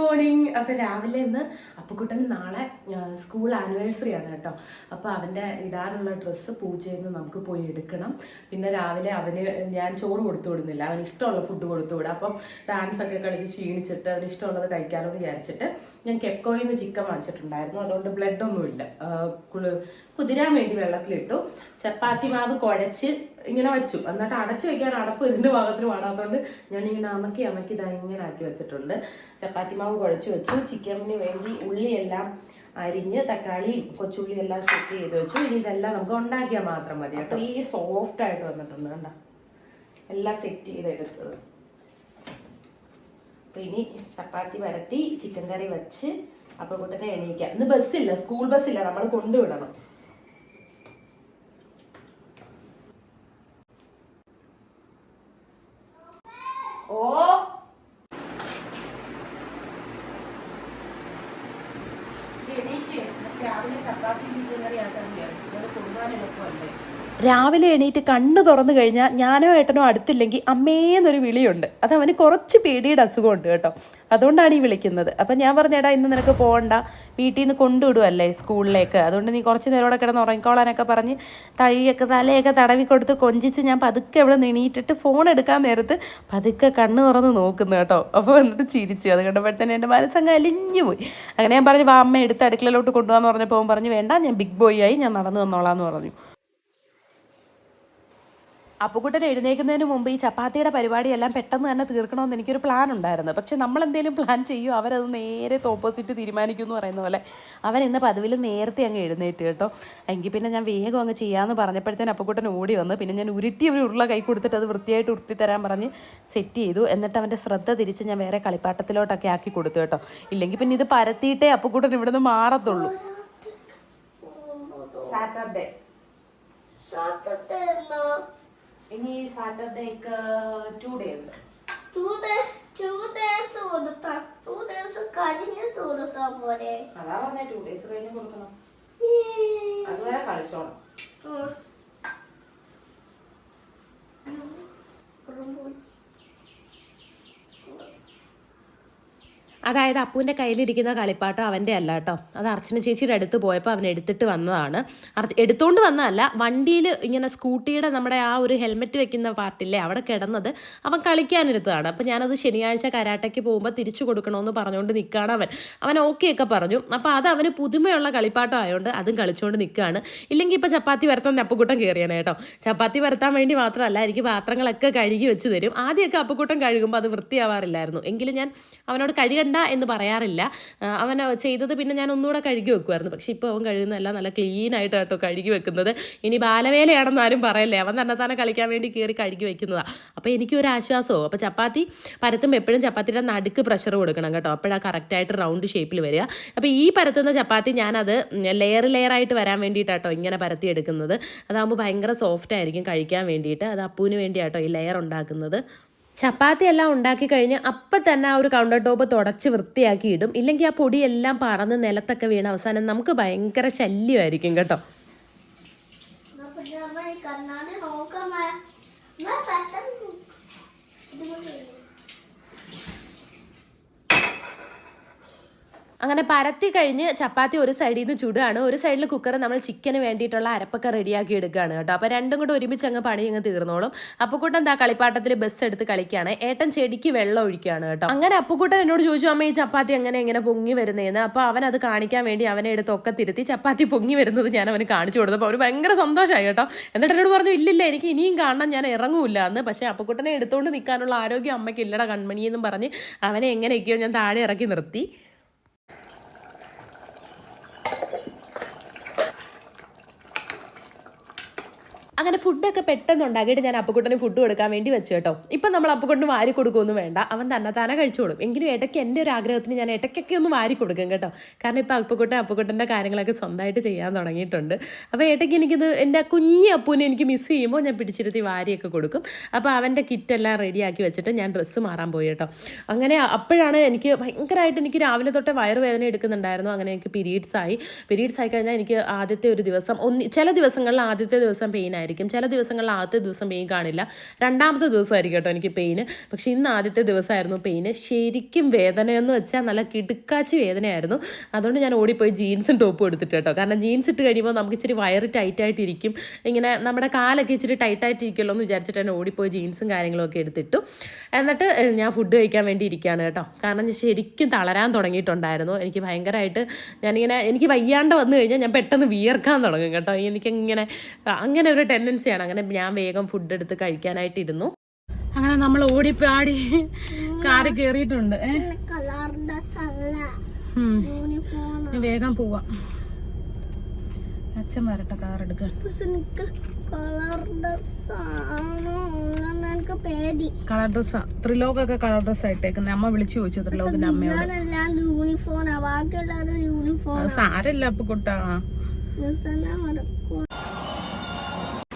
Morning അപ്പൊ രാവിലെ ഇന്ന് അപ്പുക്കുട്ടന് നാളെ സ്കൂൾ ആനിവേഴ്സറി ആണ് കേട്ടോ. അപ്പൊ അവന്റെ ഇടാനുള്ള ഡ്രസ്സ് പൂജയിൽ നിന്ന് നമുക്ക് പോയി എടുക്കണം. പിന്നെ രാവിലെ അവന് ഞാൻ ചോറ് കൊടുത്തു വിടുന്നില്ല. അവന് ഇഷ്ടമുള്ള ഫുഡ് കൊടുത്തു വിടാം. അപ്പം ഡാൻസ് ഒക്കെ കളിച്ച് ക്ഷീണിച്ചിട്ട് അവന് ഇഷ്ടമുള്ളത് കഴിക്കാമെന്ന് വിചാരിച്ചിട്ട് ഞാൻ കെക്കോയിൽ നിന്ന് ചിക്കൻ വാങ്ങിച്ചിട്ടുണ്ടായിരുന്നു. അതുകൊണ്ട് ബ്ലഡ് ഒന്നുമില്ല. കുതിരാൻ വേണ്ടി വെള്ളത്തിലിട്ടു. ചപ്പാത്തി മാവ് കുഴച്ച് ഇങ്ങനെ വെച്ചു. എന്നിട്ട് അടച്ചു വെക്കാൻ അടപ്പ് ഇതിന്റെ ഭാഗത്തിന് പാടാത്തതുകൊണ്ട് ഞാൻ ഇങ്ങനെ അമക്കി അമക്കി ഇതാ ഇങ്ങനെ ആക്കി വെച്ചിട്ടുണ്ട്. ചപ്പാത്തി മാവ് കുഴച്ച് വെച്ചു. ചിക്കനിന് വേണ്ടി ഉള്ളിയെല്ലാം അരിഞ്ഞ് തക്കാളി കൊച്ചുള്ളി എല്ലാം സെറ്റ് ചെയ്ത് വെച്ചു. ഇനി ഇതെല്ലാം നമുക്ക് ഉണ്ടാക്കിയാൽ മാത്രം മതി ഈ സോഫ്റ്റ് ആയിട്ട് വന്നിട്ടുണ്ട് കണ്ട. എല്ലാം സെറ്റ് ചെയ്തെടുത്തത്. അപ്പൊ ഇനി ചപ്പാത്തി വരത്തി ചിക്കൻ കറി വെച്ച് അപ്പൊ കൂട്ടനെ എണീക്കാം. ഇന്ന് ബസ്സില്ല സ്കൂൾ ബസ്സില്ല നമ്മൾ കൊണ്ടുവിടണം ഓ എണീക്ക് രാവിലെ ചപ്പാത്തി ചിക്കൻ കറി ആക്കാൻ വിചാരിച്ചു കൊണ്ടുപോകാൻ എളുപ്പമല്ലേ രാവിലെ എണീറ്റ് കണ്ണു തുറന്നു കഴിഞ്ഞാൽ ഞാനോ ഏട്ടനോ അടുത്തില്ലെങ്കിൽ അമ്മേന്നൊരു വിളിയുണ്ട്. അത് അവന് കുറച്ച് പേടിയുടെ അസുഖമുണ്ട് കേട്ടോ. അതുകൊണ്ടാണ് ഈ വിളിക്കുന്നത്. അപ്പം ഞാൻ പറഞ്ഞേടാ ഇന്ന് നിനക്ക് പോകണ്ട വീട്ടിൽ നിന്ന് കൊണ്ടുവിടുമല്ലേ സ്കൂളിലേക്ക്. അതുകൊണ്ട് നീ കുറച്ച് നേരം കൂടെ കിടന്ന് ഉറങ്ങിക്കോളാനൊക്കെ പറഞ്ഞ് തഴിയൊക്കെ തലയൊക്കെ തടവി കൊടുത്ത് കൊഞ്ചിച്ച് ഞാൻ പതുക്കെ ഇവിടെ നിണീറ്റിട്ട് ഫോൺ എടുക്കാൻ നേരത്ത് പതുക്കെ കണ്ണ് തുറന്ന് നോക്കുന്നു കേട്ടോ. അപ്പോൾ എന്നിട്ട് ചിരിച്ചു. അത് കണ്ടപ്പോഴത്തേന് എന്റെ മനസ്സങ്ങ് അലിഞ്ഞു പോയി. അങ്ങനെ ഞാൻ പറഞ്ഞു വാ അമ്മ എടുത്ത് അടുക്കളയിലോട്ട് കൊണ്ടുപോകാന്ന് പറഞ്ഞപ്പോൾ പറഞ്ഞു വേണ്ട ഞാൻ ബിഗ് ബോയ് ആയി ഞാൻ നടന്നു തന്നോളാന്ന് പറഞ്ഞു. അപ്പുക്കുട്ടൻ എഴുന്നേക്കുന്നതിന് മുമ്പ് ഈ ചപ്പാത്തിയുടെ പരിപാടിയെല്ലാം പെട്ടെന്ന് തന്നെ തീർക്കണമെന്ന് എനിക്കൊരു പ്ലാൻ ഉണ്ടായിരുന്നു. പക്ഷെ നമ്മൾ എന്തെങ്കിലും പ്ലാൻ ചെയ്യും അവരത് നേരെ ഓപ്പോസിറ്റ് തീരുമാനിക്കും എന്ന് പറയുന്ന പോലെ അവൻ ഇന്ന് പതിവിൽ നേരത്തെ അങ്ങ് എഴുന്നേറ്റ് കേട്ടോ. എങ്കിൽ പിന്നെ ഞാൻ വേഗം അങ്ങ് ചെയ്യാമെന്ന് പറഞ്ഞപ്പോഴത്തേന് അപ്പുകുട്ടൻ ഓടി വന്ന് പിന്നെ ഞാൻ ഉരുട്ടി ഒരു ഉരുള കൈ കൊടുത്തിട്ട് അത് വൃത്തിയായിട്ട് ഉരുട്ടി തരാൻ പറഞ്ഞ് സെറ്റ് ചെയ്തു. എന്നിട്ട് അവന്റെ ശ്രദ്ധ തിരിച്ച് ഞാൻ വേറെ കളിപ്പാട്ടത്തിലോട്ടൊക്കെ ആക്കി കൊടുത്തു കേട്ടോ. ഇല്ലെങ്കിൽ പിന്നെ ഇത് പരത്തിയിട്ടേ അപ്പുക്കുട്ടൻ ഇവിടുന്ന് മാറത്തുള്ളൂ. സാറ്റർഡേ സാറ്റർഡേ സാറ്റർഡേക്ക് ടു ഡേ ഉണ്ട്. കഴിഞ്ഞ് കൊടുത്താ പോരെ. അതാ പറഞ്ഞ ടു ഡേയ്സ് കഴിഞ്ഞ് കൊടുക്കണം. അതുവരെ കളിച്ചോണം. അതായത് അപ്പൂന്റെ കയ്യിലിരിക്കുന്ന കളിപ്പാട്ടം അവന്റെ അല്ല കേട്ടോ. അത് അർച്ചന ചേച്ചിയുടെ അടുത്ത് പോയപ്പോൾ അവൻ എടുത്തിട്ട് വന്നതാണ്. അർച്ച- എടുത്തുകൊണ്ട് വന്നതല്ല വണ്ടിയിൽ ഇങ്ങനെ സ്കൂട്ടിയുടെ നമ്മുടെ ആ ഒരു ഹെൽമെറ്റ് വെക്കുന്ന പാർട്ടില്ലേ അവിടെ കിടന്നത് അവൻ കളിക്കാനെടുത്തതാണ്. അപ്പോൾ ഞാനത് ശനിയാഴ്ച കരാട്ടയ്ക്ക് പോകുമ്പോൾ തിരിച്ചു കൊടുക്കണമെന്ന് പറഞ്ഞുകൊണ്ട് നിൽക്കുകയാണ് അവൻ. അവൻ ഓക്കെ ഒക്കെ പറഞ്ഞു. അപ്പോൾ അത് അവന് പുതുമയുള്ള കളിപ്പാട്ടം ആയതുകൊണ്ട് അതും കളിച്ചുകൊണ്ട് നിൽക്കുകയാണ് ഇല്ലെങ്കിൽ ഇപ്പോൾ ചപ്പാത്തി വരത്താൻ അപ്പക്കൂട്ടം കയറിയാണ് കേട്ടോ. ചപ്പാത്തി വരത്താൻ വേണ്ടി മാത്രമല്ല എനിക്ക് പാത്രങ്ങളൊക്കെ കഴുകി വെച്ച് തരും. ആദ്യമൊക്കെ അപ്പക്കൂട്ടം കഴുകുമ്പോൾ അത് വൃത്തിയാവാറില്ലായിരുന്നു. എങ്കിലും ഞാൻ അവനോട് കഴുകണ്ട എന്ന് പറയാറില്ല. അവൻ ചെയ്തത് പിന്നെ ഞാൻ ഒന്നുകൂടെ കഴുകി വെക്കുമായിരുന്നു പക്ഷേ ഇപ്പോൾ അവൻ കഴുകുന്നതല്ല നല്ല ക്ലീൻ ആയിട്ട് കേട്ടോ കഴുകി വെക്കുന്നത്. ഇനി ബാലവേലയാണെന്ന് ആരും പറയല്ലേ? അവൻ തന്നെ തന്നെ കളിക്കാൻ വേണ്ടി കയറി കഴുകി വെക്കുന്നതാണ് അപ്പോൾ എനിക്കൊരു ആശ്വാസവും. അപ്പോൾ ചപ്പാത്തി പരത്തുമ്പോൾ എപ്പോഴും ചപ്പാത്തിയുടെ നടുക്ക് പ്രഷർ കൊടുക്കണം കേട്ടോ. അപ്പോഴാണ് കറക്റ്റായിട്ട് റൗണ്ട് ഷേപ്പിൽ വരിക. അപ്പോൾ ഈ പരത്തുന്ന ചപ്പാത്തി ഞാനത് ലെയർ ലെയറായിട്ട് വരാൻ വേണ്ടിയിട്ടാട്ടോ ഇങ്ങനെ പരത്തി എടുക്കുന്നത്. അതാകുമ്പോൾ ഭയങ്കര സോഫ്റ്റ് ആയിരിക്കും കഴിക്കാൻ വേണ്ടിയിട്ട്. അത് അപ്പൂവിന് വേണ്ടിയാട്ടോ ഈ ലെയർ ഉണ്ടാക്കുന്നത്. ചപ്പാത്തി എല്ലാം ഉണ്ടാക്കി കഴിഞ്ഞ് അപ്പം തന്നെ ആ ഒരു കൗണ്ടർ ടോപ്പ് തുടച്ച് വൃത്തിയാക്കി ഇടും. ഇല്ലെങ്കിൽ ആ പൊടിയെല്ലാം പറന്ന് നിലത്തൊക്കെ വീണ അവസാനം നമുക്ക് ഭയങ്കര ശല്യമായിരിക്കും കേട്ടോ പെട്ടെന്ന് ഇതുകൊണ്ട് അങ്ങനെ പരത്തി കഴിഞ്ഞ് ചപ്പാത്തി ഒരു സൈഡിൽ നിന്ന് ചുടുകയാണ് ഒരു സൈഡിൽ കുക്കർ നമ്മൾ ചിക്കന് വേണ്ടിയിട്ടുള്ള അരപ്പൊക്കെ റെഡിയാക്കി എടുക്കുകയാണ് കേട്ടോ. അപ്പോൾ രണ്ടും കൂടെ ഒരുമിച്ച് അങ്ങ് പണി അങ്ങ് തീർന്നോളും. അപ്പുക്കുട്ടൻ എന്താ കളിപ്പാട്ടത്തിൽ ബസ് എടുത്ത് കളിക്കുകയാണ്. ഏട്ടൻ ചെടിക്ക് വെള്ളം ഒഴിക്കുകയാണ് കേട്ടോ. അങ്ങനെ അപ്പുക്കുട്ടൻ എന്നോട് ചോദിച്ചു അമ്മ ഈ ചപ്പാത്തി അങ്ങനെ എങ്ങനെ പൊങ്ങി വരുന്നതെന്ന് അപ്പോൾ അവൻ അത് കാണിക്കാൻ വേണ്ടി അവനെ എടുത്ത് ഒക്കെ തിരുത്തി ചപ്പാത്തി പൊങ്ങി വരുന്നത് ഞാൻ അവന് കാണിച്ചു കൊടുത്തപ്പോൾ അവന് ഭയങ്കര സന്തോഷമായി കേട്ടോ. എന്നിട്ട് എന്നോട് പറഞ്ഞു ഇല്ലില്ല എനിക്ക് ഇനിയും കാണണം ഞാൻ ഇറങ്ങൂല്ല എന്ന്. പക്ഷേ അപ്പുക്കുട്ടനെ എടുത്തുകൊണ്ട് നിൽക്കാനുള്ള ആരോഗ്യം അമ്മയ്ക്ക് ഇല്ലട കൺമണി എന്നും പറഞ്ഞ് അവനെ എങ്ങനെയൊക്കെയോ ഞാൻ താഴെ ഇറക്കി നിർത്തി. അങ്ങനെ ഫുഡൊക്കെ പെട്ടെന്ന് ഉണ്ടാക്കിയിട്ട് ഞാൻ അപ്പുക്കുട്ടന് ഫുഡ് കൊടുക്കാൻ വേണ്ടി വെച്ചു കേട്ടോ. ഇപ്പം നമ്മൾ അപ്പുക്കുട്ടന് വാരി കൊടുക്കുമൊന്നും വേണ്ട. അവൻ തന്നെ തന്നെ കഴിച്ചോളും എങ്കിലും ഇടയ്ക്ക് എന്റെ ഒരു ആഗ്രഹത്തിന് ഞാൻ ഇടയ്ക്കൊക്കെ ഒന്ന് വാരി കൊടുക്കും കേട്ടോ. കാരണം ഇപ്പൊ അപ്പുക്കുട്ടൻ അപ്പുക്കുട്ടന്റെ കാര്യങ്ങളൊക്കെ സ്വന്തമായിട്ട് ചെയ്യാൻ തുടങ്ങിയിട്ടുണ്ട്. അപ്പോൾ ഇടയ്ക്ക് എനിക്കിത് എന്റെ കുഞ്ഞി അപ്പൂനെ എനിക്ക് മിസ് ചെയ്യുമ്പോൾ ഞാൻ പിടിച്ചിരുത്തി വാരിയൊക്കെ കൊടുക്കും. അപ്പോൾ അവന്റെ കിറ്റെല്ലാം റെഡിയാക്കി വെച്ചിട്ട് ഞാൻ ഡ്രസ്സ് മാറാൻ പോയി കേട്ടോ. അങ്ങനെ അപ്പോഴാണ് എനിക്ക് ഭയങ്കരമായിട്ട് എനിക്ക് രാവിലെ തൊട്ടേ വയറുവേദന എടുക്കുന്നുണ്ടായിരുന്നു. അങ്ങനെ എനിക്ക് പീരീഡ്സ് ആയി. പീരീഡ്സ് ആയി കഴിഞ്ഞാൽ എനിക്ക് ആദ്യത്തെ ഒരു ദിവസം ഒന്ന് ചില ദിവസങ്ങളിൽ ആദ്യത്തെ ദിവസം പെയിൻ ആയിരിക്കും. ആയിരിക്കും. ചില ദിവസങ്ങളിൽ ആദ്യത്തെ ദിവസം പെയിൻ കാണില്ല. രണ്ടാമത്തെ ദിവസമായിരിക്കും കേട്ടോ എനിക്ക് പെയിന് പക്ഷേ ഇന്ന് ആദ്യത്തെ ദിവസമായിരുന്നു പെയിന് ശരിക്കും വേദനയെന്ന് വെച്ചാൽ നല്ല കിടുക്കാച്ചി വേദനയായിരുന്നു. അതുകൊണ്ട് ഞാൻ ഓടിപ്പോയി ജീൻസും ടോപ്പും എടുത്തിട്ട് കേട്ടോ. കാരണം ജീൻസ് ഇട്ട് കഴിയുമ്പോൾ നമുക്ക് ഇച്ചിരി വയറ് ടൈറ്റായിട്ടിരിക്കും. ഇങ്ങനെ നമ്മുടെ കാലൊക്കെ ഇച്ചിരി ടൈറ്റായിട്ടിരിക്കുമല്ലോ എന്ന് വിചാരിച്ചിട്ട് തന്നെ ഓടിപ്പോയി ജീൻസും കാര്യങ്ങളൊക്കെ എടുത്തിട്ടു. എന്നിട്ട് ഞാൻ ഫുഡ് കഴിക്കാൻ വേണ്ടി ഇരിക്കുകയാണ് കേട്ടോ. കാരണം ഞാൻ ശരിക്കും തളരാൻ തുടങ്ങിയിട്ടുണ്ടായിരുന്നു. എനിക്ക് ഭയങ്കരമായിട്ട് ഞാനിങ്ങനെ എനിക്ക് വയ്യാണ്ട് വന്നു കഴിഞ്ഞാൽ ഞാൻ പെട്ടെന്ന് വിയർക്കാൻ തുടങ്ങും കേട്ടോ. എനിക്കിങ്ങനെ അങ്ങനെ ഒരു ടെൻഡൻസിയാണ് അങ്ങനെ ഞാൻ വേഗം ഫുഡ് എടുത്ത് കഴിക്കാനായിട്ടിരുന്നു. അങ്ങനെ നമ്മൾ ഓടിപ്പാടി കാറ് കയറിയിട്ടുണ്ട് ഡ്രസ് വേഗം പോവാം. അച്ഛൻ വരട്ടെ കാർ എടുക്കാൻ. കളർ ഡ്രസ് ഡ്രസ്സാ ത്രിലോകൊക്കെ കളർ ഡ്രസ്സ് ആയിട്ടേക്കുന്നത് അമ്മ വിളിച്ചു ചോദിച്ചു ത്രിലോകിന്റെ അമ്മയോട്. സാരല്ല അപ്പൊ കുട്ടാ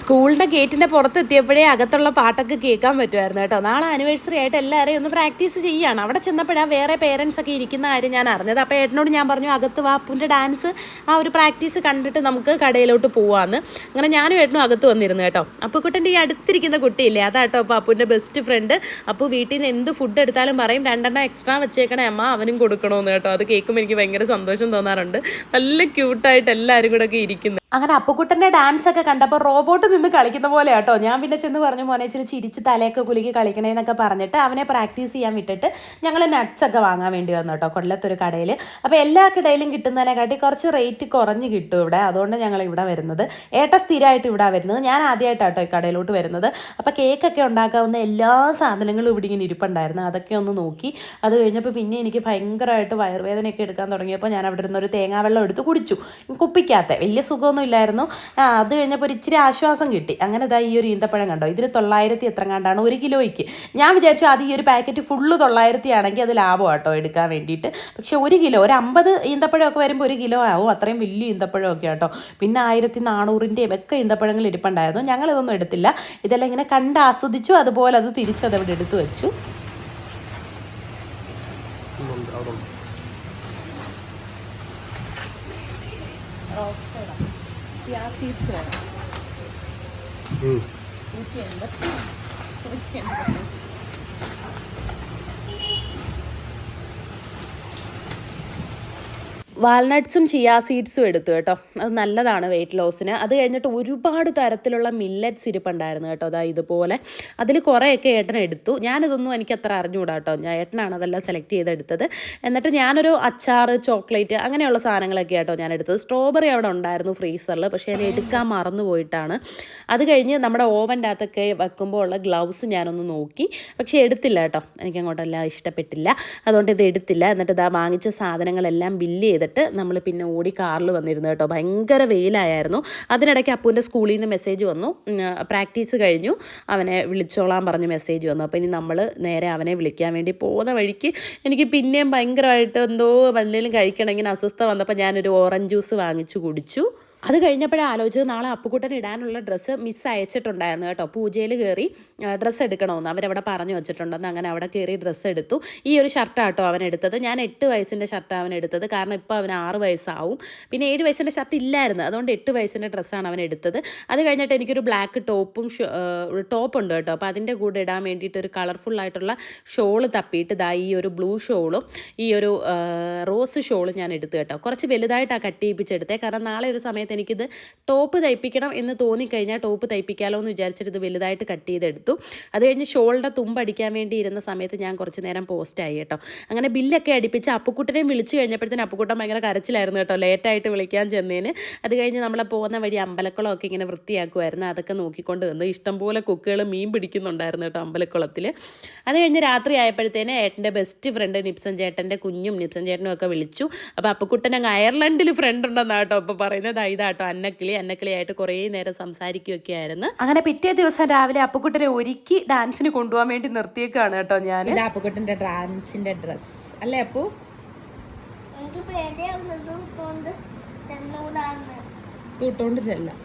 തന്നെ ഗേറ്റിന്റെ ഗേറ്റിന്റെ പുറത്തെത്തിയപ്പോഴേ അകത്തുള്ള പാട്ടൊക്കെ കേൾക്കാൻ പറ്റുമായിരുന്നു കേട്ടോ. നാളെ ആനിവേഴ്സറി ആയിട്ട് എല്ലാവരെയും ഒന്ന് പ്രാക്ടീസ് ചെയ്യാണ്. അവിടെ ചെന്നപ്പോഴാണ് വേറെ പേരൻസ് ഒക്കെ ഇരിക്കുന്ന കാര്യം ഞാൻ അറിഞ്ഞത്. അപ്പോൾ ഏട്ടനോട് ഞാൻ പറഞ്ഞു അകത്ത് വാപ്പുന്റെ ഡാൻസ് ആ ഒരു പ്രാക്ടീസ് കണ്ടിട്ട് നമുക്ക് കടയിലോട്ട് പോവാന്ന്. അങ്ങനെ ഞാനും ഏട്ടനും അകത്ത് വന്നിരുന്നു കേട്ടോ. അപ്പോൾ കുട്ടന്റെ ഈ അടുത്തിരിക്കുന്ന കുട്ടിയില്ലേ അതാട്ടോ അപ്പോൾ അപ്പൂന്റെ ബെസ്റ്റ് ഫ്രണ്ട് അപ്പോൾ വീട്ടിൽ നിന്ന് എന്ത് ഫുഡ് എടുത്താലും പറയും രണ്ടെണ്ണം എക്സ്ട്രാ വെച്ചേക്കണേ അമ്മ അവനും കൊടുക്കണമെന്ന് കേട്ടോ. അത് കേൾക്കുമ്പോൾ എനിക്ക് ഭയങ്കര സന്തോഷം തോന്നാറുണ്ട്. നല്ല ക്യൂട്ടായിട്ട് എല്ലാവരും കൂടെ ഒക്കെ ഇരിക്കുന്നു. അങ്ങനെ അപ്പുക്കുട്ടന്റെ ഡാൻസ് ഒക്കെ കണ്ടപ്പോൾ റോബോട്ട് നിന്ന് കളിക്കുന്ന പോലെ കേട്ടോ ഞാൻ പിന്നെ ചെന്ന് പറഞ്ഞു മോനെ ഇച്ചിരി ചിരിച്ച് തലയൊക്കെ കുലുക്കി കളിക്കണേന്നൊക്കെ പറഞ്ഞിട്ട് അവനെ പ്രാക്ടീസ് ചെയ്യാൻ വിട്ടിട്ട് ഞങ്ങൾ നട്ട്സ് ഒക്കെ വാങ്ങാൻ വേണ്ടി വന്നു കേട്ടോ കൊല്ലത്തൊരു കടയിൽ അപ്പോൾ എല്ലാ കടയിലും കിട്ടുന്നതിനെക്കാട്ടി കുറച്ച് റേറ്റ് കുറഞ്ഞ് കിട്ടും ഇവിടെ. അതുകൊണ്ട് ഞങ്ങൾ ഇവിടെ വരുന്നത്. ഏട്ട സ്ഥിരമായിട്ട് ഇവിടെ വരുന്നത്. ഞാൻ ആദ്യമായിട്ടാട്ടോ ഈ കടയിലോട്ട് വരുന്നത്. അപ്പോൾ കേക്കൊക്കെ ഉണ്ടാക്കാവുന്ന എല്ലാ സാധനങ്ങളും ഇവിടെ ഇങ്ങനെ ഇരിപ്പുണ്ടായിരുന്നു. അതൊക്കെ ഒന്ന് നോക്കി. അത് കഴിഞ്ഞപ്പോൾ പിന്നെ എനിക്ക് ഭയങ്കരമായിട്ട് വയറുവേദനയൊക്കെ എടുക്കാൻ തുടങ്ങിയപ്പോൾ ഞാൻ അവിടെ ഇരുന്ന് ഒരു തേങ്ങാവെള്ളം എടുത്ത് കുടിച്ചു. കുപ്പിക്കാത്ത വലിയ സുഖമൊന്നും ഇല്ലായിരുന്നു. അത് കഴിഞ്ഞപ്പോൾ ഒരു ഇച്ചിരി ആശ്വാസം കിട്ടി. അങ്ങനെ ഇതാ ഈ ഒരു ഈന്തപ്പഴം കണ്ടോ? ഇതിന് തൊള്ളായിരത്തി എത്ര കണ്ടാണ് ഒരു കിലോയ്ക്ക്. ഞാൻ വിചാരിച്ചു അത് ഈ ഒരു പാക്കറ്റ് ഫുള്ള് തൊള്ളായിരത്തി ആണെങ്കിൽ അത് ലാഭം കേട്ടോ എടുക്കാൻ വേണ്ടിയിട്ട്. പക്ഷേ ഒരു കിലോ ഒരു അമ്പത് ഈന്തപ്പഴമൊക്കെ വരുമ്പോൾ ഒരു കിലോ ആവും അത്രയും വലിയ ഈന്തപ്പഴമൊക്കെ കേട്ടോ പിന്നെ ആയിരത്തി നാനൂറിന്റെയും ഒക്കെ ഈന്തപ്പഴങ്ങൾ ഇരിപ്പുണ്ടായിരുന്നു. ഞങ്ങളിതൊന്നും എടുത്തില്ല. ഇതെല്ലാം ഇങ്ങനെ കണ്ട് ആസ്വദിച്ചു. അതുപോലെ അത് തിരിച്ചത് അവിടെ എടുത്തു വെച്ചു. ചിയ സീഡ്സ് വേണം. നൂറ്റി എൺപത്തി വാൾനട്ട്സും ചിയാ സീഡ്സും എടുത്തു കേട്ടോ. അത് നല്ലതാണ് വെയിറ്റ് ലോസിന് അത് കഴിഞ്ഞിട്ട് ഒരുപാട് തരത്തിലുള്ള മില്ലറ്റ്സ് ഇരിപ്പുണ്ടായിരുന്നു കേട്ടോ. അതാ ഇതുപോലെ. അതിൽ കുറേയൊക്കെ ഏട്ടൻ എടുത്തു. ഞാനിതൊന്നും എനിക്ക് അത്ര അറിഞ്ഞുകൂടാ കേട്ടോ. ഞാൻ ഏട്ടനാണ് അതെല്ലാം സെലക്ട് ചെയ്തെടുത്തത്. എന്നിട്ട് ഞാനൊരു അച്ചാർ ചോക്ലേറ്റ് അങ്ങനെയുള്ള സാധനങ്ങളൊക്കെ ആട്ടോ ഞാൻ എടുത്തത്. സ്ട്രോബെറി അവിടെ ഉണ്ടായിരുന്നു ഫ്രീസറിൽ പക്ഷേ ഞാൻ എടുക്കാൻ മറന്നു പോയിട്ടാണ്. അത് കഴിഞ്ഞ് നമ്മുടെ ഓവന്റെ അകത്തൊക്കെ വെക്കുമ്പോൾ ഉള്ള ഗ്ലൗസ് ഞാനൊന്ന് നോക്കി. പക്ഷേ എടുത്തില്ല കേട്ടോ. എനിക്ക് അങ്ങോട്ടെല്ലാം ഇഷ്ടപ്പെട്ടില്ല. അതുകൊണ്ട് ഇത് എടുത്തില്ല. എന്നിട്ട് ഇതാ വാങ്ങിച്ച സാധനങ്ങളെല്ലാം ബില്ല് ചെയ്തിട്ട് നമ്മൾ പിന്നെ ഓടി കാറിൽ വന്നിരുന്നു കേട്ടോ. ഭയങ്കര വെയിലായിരുന്നു. അതിനിടയ്ക്ക് അപ്പൂന്റെ സ്കൂളിൽ നിന്ന് മെസ്സേജ് വന്നു. പ്രാക്ടീസ് കഴിഞ്ഞു. അവനെ വിളിച്ചോളാൻ പറഞ്ഞ് മെസ്സേജ് വന്നു. അപ്പോൾ ഇനി നമ്മൾ നേരെ അവനെ വിളിക്കാൻ വേണ്ടി പോകുന്ന വഴിക്ക് എനിക്ക് പിന്നെയും ഭയങ്കരമായിട്ട് എന്തോ എന്തെങ്കിലും കഴിക്കണമെങ്കിൽ അസ്വസ്ഥ വന്നപ്പോൾ ഞാനൊരു ഓറഞ്ച് ജ്യൂസ് വാങ്ങിച്ചു കുടിച്ചു. അത് കഴിഞ്ഞപ്പോഴേ ആലോചിച്ചത് നാളെ അപ്പുക്കുട്ടൻ ഇടാനുള്ള ഡ്രസ്സ് മിസ് അയച്ചിട്ടുണ്ടായിരുന്നു കേട്ടോ. പൂജയിൽ കയറി ഡ്രസ്സ് എടുക്കണമെന്ന്. അവരവിടെ പറഞ്ഞു വെച്ചിട്ടുണ്ടെന്ന് അങ്ങനെ അവിടെ കയറി ഡ്രസ്സ് എടുത്തു. ഈ ഒരു ഷർട്ടാട്ടോ അവൻ എടുത്തത്. ഞാൻ എട്ട് വയസ്സിന്റെ ഷർട്ട് അവൻ എടുത്തത്. കാരണം ഇപ്പോൾ അവൻ ആറ് വയസ്സാവും. പിന്നെ ഏഴ് വയസ്സിന്റെ ഷർട്ട് ഇല്ലായിരുന്നു. അതുകൊണ്ട് എട്ട് വയസ്സിന്റെ ഡ്രസ്സാണ് അവൻ എടുത്തത്. അത് കഴിഞ്ഞിട്ട് എനിക്കൊരു ബ്ലാക്ക് ടോപ്പും ടോപ്പ് ഉണ്ട് കേട്ടോ. അപ്പോൾ അതിന്റെ കൂടെ ഇടാൻ വേണ്ടിയിട്ട് ഒരു കളർഫുൾ ആയിട്ടുള്ള ഷോൾ തപ്പിയിട്ട് ഇതാ ഈ ഒരു ബ്ലൂ ഷോളും ഈ ഒരു റോസ് ഷോളും ഞാൻ എടുത്തു കേട്ടോ. കുറച്ച് വലുതായിട്ടാണ് കട്ട് ചെയ്യിപ്പിച്ചെടുത്തേ കാരണം നാളെ ഒരു സമയത്ത് എനിക്കിത് ടോപ്പ് തയ്പ്പിക്കണം എന്ന് തോന്നിക്കഴിഞ്ഞാൽ ടോപ്പ് തയ്പ്പിക്കാമല്ലോ എന്ന് വിചാരിച്ചിട്ട് ഇത് വലുതായിട്ട് കട്ട് ചെയ്തെടുത്തു. അത് കഴിഞ്ഞ് ഷോളിന്റെ തുമ്പടിക്കാൻ വേണ്ടി ഇരുന്ന സമയത്ത് ഞാൻ കുറച്ച് നേരം പോസ്റ്റായി കേട്ടോ. അങ്ങനെ ബില്ലൊക്കെ അടിപ്പിച്ച് അപ്പുക്കുട്ടനെയും വിളിച്ചു കഴിഞ്ഞപ്പോഴത്തേന് അപ്പുക്കുട്ടൻ ഭയങ്കര കരച്ചിലായിരുന്നു കേട്ടോ ലേറ്റായിട്ട് വിളിക്കാൻ ചെന്നതിന് അത് കഴിഞ്ഞ് നമ്മളെ പോകുന്ന വഴി അമ്പലക്കുളമൊക്കെ ഇങ്ങനെ വൃത്തിയാക്കുമായിരുന്നു അതൊക്കെ നോക്കിക്കൊണ്ട് വന്നു. ഇഷ്ടംപോലെ കുക്കുകൾ മീൻ പിടിക്കുന്നുണ്ടായിരുന്നു കേട്ടോ അമ്പലക്കുളത്തിൽ അത് കഴിഞ്ഞ് രാത്രി ആയപ്പോഴത്തേന് ഏട്ടന്റെ ബെസ്റ്റ് ഫ്രണ്ട് നിപ്സൻ ചേട്ടന്റെ കുഞ്ഞും നിപ്സൻ ചേട്ടനും ഒക്കെ വിളിച്ചു. അപ്പോൾ അപ്പുക്കുട്ടൻ അങ്ങ് അയർലൻഡിൽ ഫ്രണ്ട് ഉണ്ടെന്നാണ് കേട്ടോ അപ്പോൾ പറയുന്നത്. "ദാ ഇതാട്ടോ അന്നക്കിളി. അന്നക്കിളിയായിട്ട് കുറേ നേരം സംസാരിക്കുകയൊക്കെ ആയിരുന്നു അങ്ങനെ പിറ്റേ ദിവസം രാവിലെ അപ്പുക്കുട്ടനെ ഒരുക്കി ഡാൻസിന് കൊണ്ടുപോകാൻ വേണ്ടി നിർത്തിയേക്കാണ് കേട്ടോ ഞാൻ അപ്പുക്കുട്ടന്റെ ഡാൻസിന്റെ ഡ്രസ് അല്ലേ അപ്പു? കൂട്ടോണ്ട് ചെല്ലാം.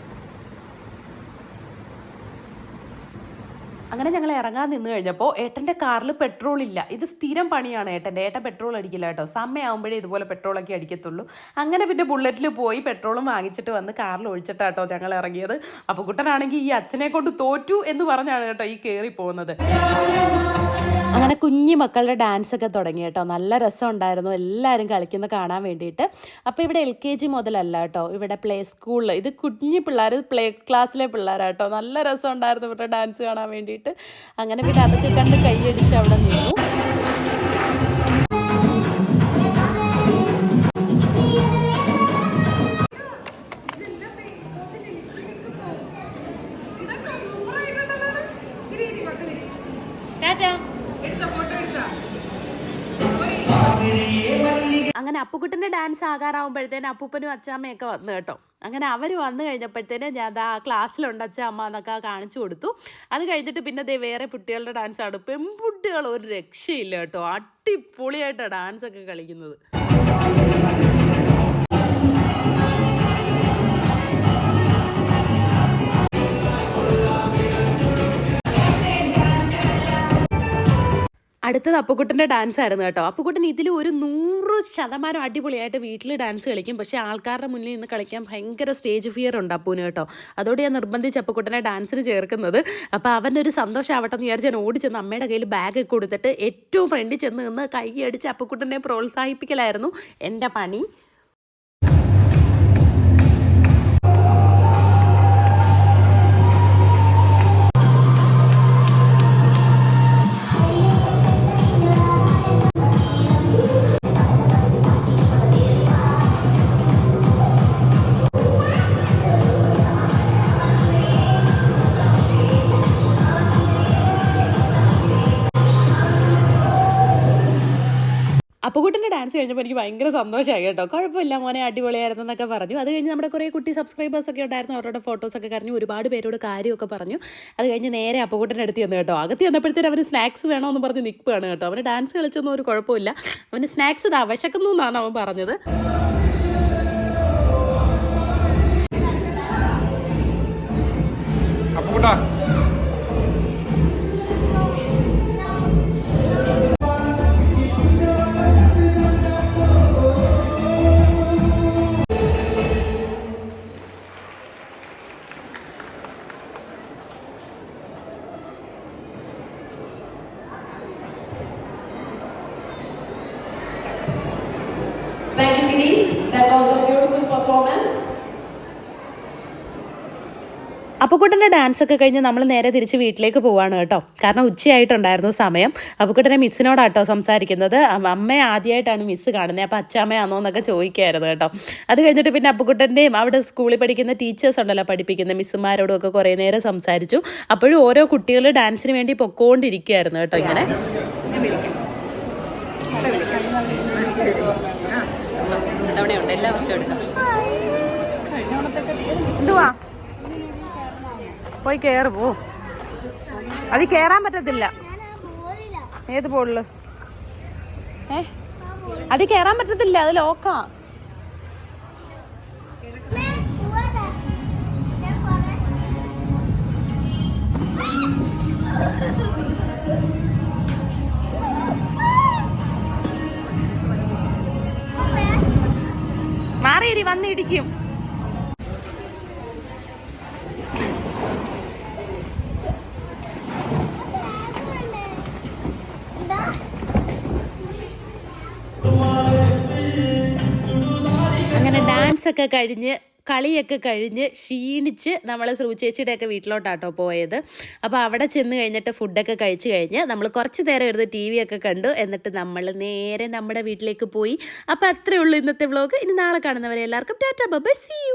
അങ്ങനെ ഞങ്ങൾ ഇറങ്ങാൻ നിന്ന് കഴിഞ്ഞപ്പോൾ ഏട്ടന്റെ കാറിൽ പെട്രോൾ ഇല്ല. ഇത് സ്ഥിരം പണിയാണ് ഏട്ടന്റെ. ഏട്ടൻ പെട്രോൾ അടിക്കില്ല കേട്ടോ. സമയമാകുമ്പോഴേ ഇതുപോലെ പെട്രോളൊക്കെ അടിക്കത്തുള്ളൂ. അങ്ങനെ പിന്നെ ബുള്ളറ്റിൽ പോയി പെട്രോളും വാങ്ങിച്ചിട്ട് വന്ന് കാറിൽ ഒഴിച്ചിട്ടാട്ടോ ഞങ്ങൾ ഇറങ്ങിയത്. അപ്പോൾ കുട്ടനാണെങ്കിൽ ഈ അച്ഛനെ കൊണ്ട് തോറ്റു എന്ന് പറഞ്ഞാണ് കേട്ടോ ഈ കയറി പോകുന്നത്. അങ്ങനെ കുഞ്ഞു മക്കളുടെ ഡാൻസ് ഒക്കെ തുടങ്ങി കേട്ടോ. നല്ല രസം ഉണ്ടായിരുന്നു എല്ലാവരും കളിക്കുന്ന കാണാൻ വേണ്ടിയിട്ട്. അപ്പോൾ ഇവിടെ എൽ കെ ജി മുതലല്ല കേട്ടോ. ഇവിടെ പ്ലേ സ്കൂളിൽ ഇത് കുഞ്ഞു പിള്ളേർ പ്ലേ ക്ലാസ്സിലെ പിള്ളേരാട്ടോ. നല്ല രസം ഉണ്ടായിരുന്നു ഇവരുടെ ഡാൻസ് കാണാൻ വേണ്ടിയിട്ട്. അങ്ങനെ പിന്നെ അതൊക്കെ കണ്ട് കൈയടിച്ച് അവിടെ നിന്നു. അങ്ങനെ അപ്പുക്കുട്ടന്റെ ഡാൻസ് ആകാറാവുമ്പോഴത്തേന് അപ്പൂപ്പനും അച്ചാമ്മയൊക്കെ വന്നു കേട്ടോ. അങ്ങനെ അവർ വന്നു കഴിഞ്ഞപ്പോഴത്തേന് ഞാൻ ആ ക്ലാസ്സിലുണ്ട് അച്ഛ അമ്മ എന്നൊക്കെ കാണിച്ചു കൊടുത്തു. അത് കഴിഞ്ഞിട്ട് പിന്നെ ദേ വേറെ കുട്ടികളുടെ ഡാൻസ് ആണ്. പെൺകുട്ടികൾ ഒരു രക്ഷയില്ല കേട്ടോ. അടിപൊളിയായിട്ടാണ് ഡാൻസൊക്കെ കളിക്കുന്നത്. അടുത്തത് അപ്പുക്കുട്ടന്റെ ഡാൻസ് ആയിരുന്നു കേട്ടോ. അപ്പുക്കുട്ടൻ ഇതിൽ ഒരു നൂറ് ശതമാനം അടിപൊളിയായിട്ട് വീട്ടിൽ ഡാൻസ് കളിക്കും. പക്ഷേ ആൾക്കാരുടെ മുന്നിൽ നിന്ന് കളിക്കാൻ ഭയങ്കര സ്റ്റേജ് ഫിയർ ഉണ്ട് അപ്പൂന് കേട്ടോ. അതോടെ ഞാൻ നിർബന്ധിച്ച് അപ്പുക്കുട്ടനെ ഡാൻസിന് ചേർക്കുന്നത്. അപ്പോൾ അവന്റെ ഒരു സന്തോഷം ആവട്ടെ എന്ന് വിചാരിച്ച് ഞാൻ ചെന്ന് അമ്മയുടെ കയ്യിൽ ബാഗ് കൊടുത്തിട്ട് ഏറ്റവും ഫ്രണ്ടിൽ ചെന്ന് നിന്ന് കൈ അടിച്ച് അപ്പുക്കുട്ടനെ പ്രോത്സാഹിപ്പിക്കലായിരുന്നു. എന്റെ പണി. കഴിഞ്ഞപ്പോൾ എനിക്ക് ഭയങ്കര സന്തോഷമായി കേട്ടോ. കുഴപ്പമില്ല മോനെ അടിപൊളിയായിരുന്നു എന്നൊക്കെ പറഞ്ഞു. അത് കഴിഞ്ഞ് നമ്മുടെ കുറേ കുട്ടി സബ്സ്ക്രൈബേഴ്സ് ഒക്കെ ഉണ്ടായിരുന്നു. അവരുടെ ഫോട്ടോസൊക്കെ കറിഞ്ഞു ഒരുപാട് പേരോട് കാര്യമൊക്കെ പറഞ്ഞു. അത് കഴിഞ്ഞ് നേരെ അപ്പുകുട്ടന്റെ അടുത്ത് ചെന്ന് കേട്ടോ. അകത്ത് ചെന്നപ്പോഴത്തേന് അവന് സ്നാക്സ് വേണമെന്ന് പറഞ്ഞ് നിൽക്കുകയാണ് കേട്ടോ. അവന് ഡാൻസ് കളിച്ചൊന്നും ഒരു കുഴപ്പമില്ല. അവന് സ്നാക്സ് ഇതാ വിശക്കുന്നു എന്നാണ് അവൻ പറഞ്ഞത്. അപ്പൊ അപ്പുക്കുട്ടന്റെ ഡാൻസ് ഒക്കെ കഴിഞ്ഞ് നമ്മൾ നേരെ തിരിച്ച് വീട്ടിലേക്ക് പോവാണ് കേട്ടോ. കാരണം ഉച്ചയായിട്ടുണ്ടായിരുന്നു സമയം. അപ്പുക്കുട്ടനെ മിസ്സിനോടാട്ടോ സംസാരിക്കുന്നത്. അമ്മ- അമ്മയെ ആദ്യമായിട്ടാണ് മിസ്സ് കാണുന്നത്. അപ്പോൾ അച്ഛാമ്മയാണോ എന്നൊക്കെ ചോദിക്കായിരുന്നു കേട്ടോ. അത് കഴിഞ്ഞിട്ട് പിന്നെ അപ്പുക്കുട്ടന്റെയും അവിടെ സ്കൂളിൽ പഠിക്കുന്ന ടീച്ചേഴ്സ് ഉണ്ടല്ലോ പഠിപ്പിക്കുന്ന മിസ്സുമാരോടും ഒക്കെ കുറേ നേരം സംസാരിച്ചു. അപ്പോഴും ഓരോ കുട്ടികൾ ഡാൻസിന് വേണ്ടി പൊക്കോണ്ടിരിക്കുകയായിരുന്നു കേട്ടോ ഇങ്ങനെ. തവണയുണ്ട് എല്ലാ വർഷവും എടുക്കാം. എന്തുവാ? പോയി കയറ് പോ. അത് കയറാൻ പറ്റത്തില്ല. ഏത് പോളിൽ? ഏ? അത് കയറാൻ പറ്റത്തില്ല അത് ലോക്കാ മാറിയിരി വന്നിടിക്കും. ഒക്കെ കഴിഞ്ഞ് കളിയൊക്കെ കഴിഞ്ഞ് ക്ഷീണിച്ച് നമ്മൾ ശ്രൂ ചേച്ചിയുടെ ഒക്കെ വീട്ടിലോട്ടാട്ടോ പോയത്. അപ്പോൾ അവിടെ ചെന്ന് കഴിഞ്ഞിട്ട് ഫുഡൊക്കെ കഴിച്ച് കഴിഞ്ഞ് നമ്മൾ കുറച്ച് നേരം ഇരുന്ന് ടി വി ഒക്കെ കണ്ടു. എന്നിട്ട് നമ്മൾ നേരെ നമ്മുടെ വീട്ടിലേക്ക് പോയി. അപ്പോൾ അത്രയേ ഉള്ളൂ ഇന്നത്തെ വ്ളോഗ് ഇനി നാളെ കാണുന്നവരെ എല്ലാവർക്കും ടാറ്റാ ബൈ സി യു.